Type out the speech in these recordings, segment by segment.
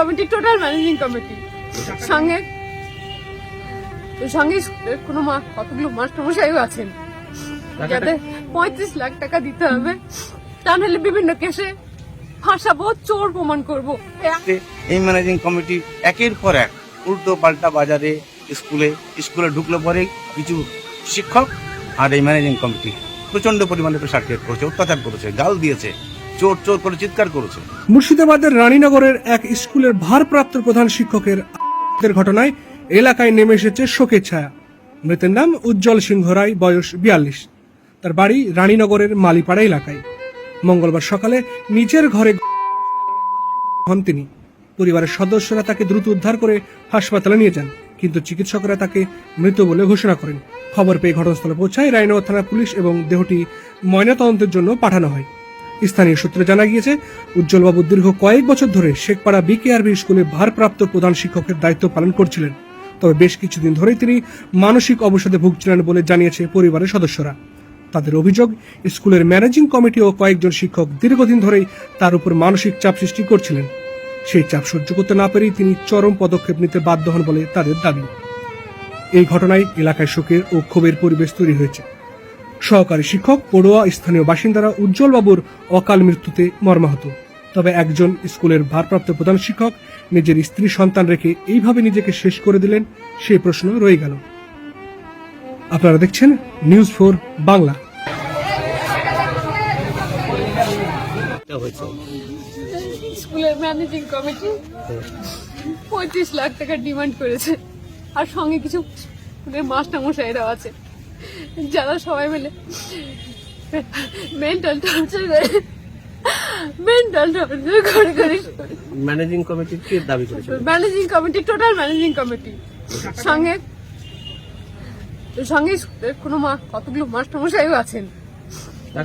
Committee total managing committee সঙ্গে সঙ্গে কোনো মা কতগুলো মাস্টারমশাইও আছেন। যাতে পঁয়ত্রিশ লাখ টাকা দিতে হবে তা নাহলে বিভিন্ন কেসে ফাঁসাবো চোর প্রমাণ করব। এই ম্যানেজিং কমিটি একের পর এক উল্টো পাল্টা বাজারে স্কুলে স্কুলে ঢুকলে পরে কিছু শিক্ষক আর এই ম্যানেজিং কমিটি প্রচণ্ড পরিমাণে প্রেশার ক্রিয়েট করেছে অত্যাচার করেছে গাল দিয়েছে। চোর চোর করে চিৎকার করেছে। মুর্শিদাবাদের রানীনগরের এক স্কুলের ভারপ্রাপ্ত প্রধান শিক্ষকের ঘটনায় এলাকায় নেমে এসেছে শোকের ছায়া। মৃতের নাম উজ্জ্বল সিংহ রায়, বয়স বিয়াল্লিশ। তার বাড়ি রানীনগরের মালিপাড়া এলাকায়। মঙ্গলবার সকালে নিজের ঘরে হন তিনি। পরিবারের সদস্যরা তাকে দ্রুত উদ্ধার করে হাসপাতালে নিয়ে যান, কিন্তু চিকিৎসকরা তাকে মৃত বলে ঘোষণা করেন। খবর পেয়ে ঘটনাস্থলে পৌঁছায় রায়নগর থানা পুলিশ এবং দেহটি ময়নাতদন্তের জন্য পাঠানো হয়। স্থানীয় সূত্রে জানা গিয়েছে, উজ্জ্বলবাবু দীর্ঘ কয়েক বছর ধরে শেখপাড়া বিকেআরবি স্কুলে ভারপ্রাপ্ত প্রধান শিক্ষকের দায়িত্ব পালন করছিলেন। তবে বেশ কিছুদিন ধরেই তিনি মানসিক অবসাদে ভুগছিলেন বলে জানিয়েছে পরিবারের সদস্যরা। তাদের অভিযোগ, স্কুলের ম্যানেজিং কমিটি ও কয়েকজন শিক্ষক দীর্ঘদিন ধরেই তার উপর মানসিক চাপ সৃষ্টি করছিলেন। সেই চাপ সহ্য করতে না পেরেই তিনি চরম পদক্ষেপ নিতে বাধ্য হন বলে তাদের দাবি। এই ঘটনায় এলাকায় শোকের ও ক্ষোভের পরিবেশ তৈরি হয়েছে। সহকারী শিক্ষক পড়ুয়া স্থানীয় বাসিন্দারা উজ্জ্বল বাবুর অকাল মৃত্যুতে মর্মাহত। তবে একজন স্কুলের ভারপ্রাপ্ত প্রধান শিক্ষক নিজের স্ত্রী সন্তান রেখে এইভাবে নিজেকে শেষ করে দিলেন সেই প্রশ্ন রয়ে গেল। আপনারা দেখছেন নিউজ ফোর বাংলা। স্কুলের ম্যানেজিং কমিটি পঁয়ত্রিশ লাখ টাকা ডিমান্ড করেছে। আর সঙ্গে কিছু স্কুলের মাস্টারমশাইরাও আছে। যারা সবাই মিলে মেন্টাল টর্চার করে মেন্টাল টর্চার করে করে ম্যানেজিং কমিটির কি দাবি করেছিল? Managing committee total managing committee সঙ্গে সঙ্গে কোনো মা কতগুলো মাস্টারমশাইও আছেন?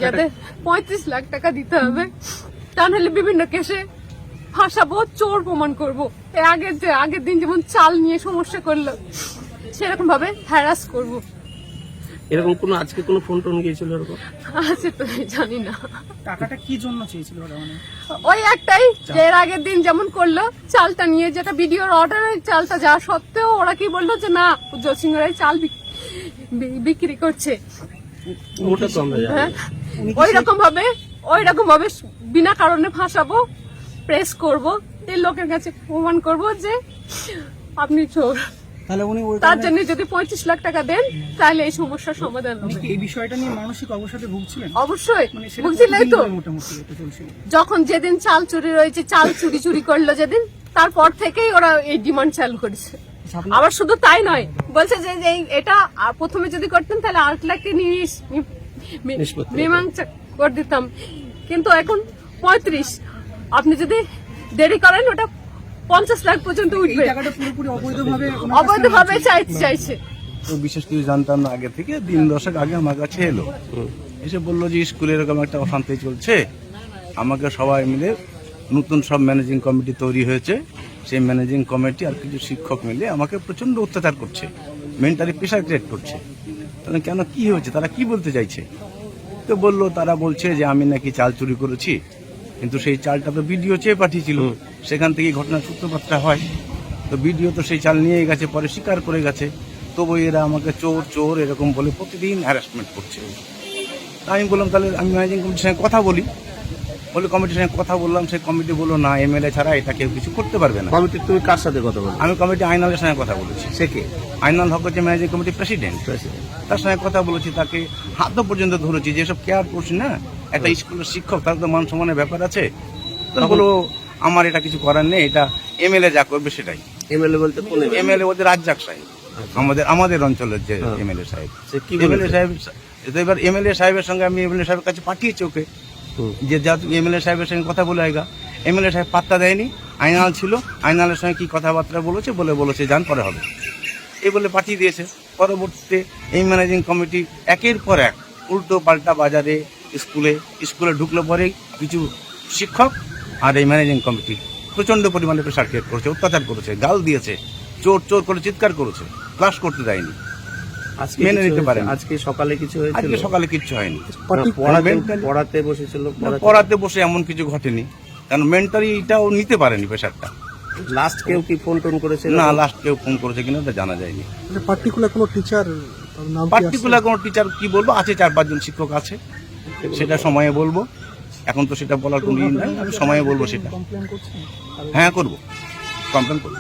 যাতে পঁয়ত্রিশ লাখ টাকা দিতে হবে। তা নাহলে বিভিন্ন কেসে ফাঁসাবো চোর প্রমাণ করব। আগের যে আগের দিন যেমন চাল নিয়ে সমস্যা করল সেরকম ভাবে হ্যারাস করব। এরকম কোনো আজকে কোনো ফোন টোন গিয়েছিল এরকম? আছে তো জানি না। টাকাটা কি জন্য চেয়েছিল ওরা মানে? ওই একটাই যে। এর আগের দিন যেমন করল চালটা নিয়ে যেটা ভিডিওর অর্ডারের চালটা যাওয়া সত্ত্বেও ওরা কি বলল যে না রায় চাল বিক- বিক্রি করছে। ওটা তো আমরা জানি। হ্যাঁ? ওই রকম ভাবে ওই রকম ভাবে বিনা কারণে ফাঁসাবো প্রেস করব এই লোকের কাছে প্রমাণ করব যে আপনি চোর। তাহলে উনি তার জন্য যদি পঁয়ত্রিশ লাখ টাকা দেন তাহলে এই সমস্যার সমাধান হবে। এই বিষয়টা নিয়ে মানসিক অবসাদে ভুগছিলেন? অবশ্যই। মানে কতদিন তো যখন যেদিন চাল চুরি রয়েছে চাল চুরি চুরি করল যেদিন তারপর থেকেই ওরা এই ডিমান্ড চালু করেছে। আবার শুধু তাই নয় বলছে যে এই- এটা প্রথমে যদি করতেন তাহলে আট লাখে নিয়ে মীমাংসা করে দিতাম। কিন্তু এখন পঁয়ত্রিশ। আপনি যদি দেরি করেন ওটা পঞ্চাশ লাখ পর্যন্ত উঠবে। অবৈধভাবে। চাইতে চাইছে। তো বিশেষ কিছু জানতাম না আগে থেকে দিন দশেক আগে আমার কাছে এলো। এসে বলল যে স্কুলে এরকম একটা অশান্তি চলছে। আমাকে সবাই মিলে নতুন সব ম্যানেজিং কমিটি তৈরি হয়েছে। সেই ম্যানেজিং কমিটি আর কিছু শিক্ষক মিলে আমাকে প্রচণ্ড অত্যাচার করছে মেন্টালি প্রেশার ক্রিয়েট করছে। তাহলে কেন কি হয়েছে? তারা কি বলতে চাইছে? তো বলল তারা বলছে যে আমি নাকি চাল চুরি করেছি। কিন্তু সেই চালটা তো ভিডিও চেয়ে পাঠিয়েছিল। সেখান থেকে ঘটনার সূত্রপাতটা হয়। তো বিডিও তো সেই চাল নিয়ে গেছে পরে স্বীকার করে গেছে। তবু এরা আমাকে চোর চোর এরকম বলে প্রতিদিন হ্যারাসমেন্ট করছে। আমি বললাম তাহলে আমি ম্যানেজিং কমিটির সঙ্গে কথা বলি। বলে কমিটির সঙ্গে কথা বললাম সেই কমিটি বলল না এমএলএ ছাড়া এটা কেউ কিছু করতে পারবে না। কমিটির তুমি কার সাথে কথা বলো আমি কমিটি আইনালের সঙ্গে কথা বলেছি। সে কে? আইনাল হক হচ্ছে ম্যানেজিং কমিটির প্রেসিডেন্ট তার সঙ্গে কথা বলেছি তাকে হাতও পর্যন্ত ধরেছি যেসব কেয়ার করছি না। একটা স্কুলের শিক্ষক তার তো মান সম্মানের ব্যাপার আছে। তো বলব আমার এটা কিছু করার নেই এটা এমএলএ যা করবে সেটাই। এমএলএ বলতে? এমএলএ? ওদের রাজ্জাক সাহেব। আমাদের আমাদের অঞ্চলের যে হ্যাঁ। এমএলএ সাহেব। এমএলএ? সাহেব তো এবার এমএলএ সাহেবের সঙ্গে আমি এমএলএ সাহেবের কাছে পাঠিয়েছি ওকে। যে যা তুমি এমএলএ সাহেবের সঙ্গে কথা বলে আয়গা এমএলএ সাহেব পাত্তা দেয়নি। আইনাল ছিল। আইনালের সঙ্গে কি কথাবার্তা বলেছে বলে বলেছে যান পরে হবে। এই বলে পাঠিয়ে দিয়েছে। পরবর্তীতে এই ম্যানেজিং কমিটি একের পর এক উল্টো পাল্টা বাজারে স্কুলে স্কুলে ঢুকলে পরেই কিছু শিক্ষক আর এই ম্যানেজিং কমিটি প্রচণ্ড পরিমাণে প্রেশার ক্রিয়েট করেছে অত্যাচার করেছে গাল দিয়েছে চোর চোর করে চিৎকার করেছে ক্লাস করতে দেয়নি আজকে মেনে নিতে পারেন। আজকে সকালে কিছু হয়েছিল? আজকে সকালে কিচ্ছু হয়নি। পড়াতে Mentally- পড়াতে বসেছিল পড়াতে- বসে এমন কিছু ঘটেনি কারণ মেন্টালি এটাও নিতে পারেনি প্রেশারটা লাস্ট কেউ কি ফোন টোন করেছে না লাস্ট কেউ ফোন করেছে কিনা ওটা জানা যায়নি। মানে পার্টিকুলার কোনো টিচার পার্টিকুলার কোনো টিচার কি বলব? আছে চার পাঁচজন শিক্ষক আছে। সেটা সময়ে বলব। এখন তো সেটা বলার কোনো ই নাই, আমি সময়ে বলব সেটা। হ্যাঁ করব। কমপ্লেন করব।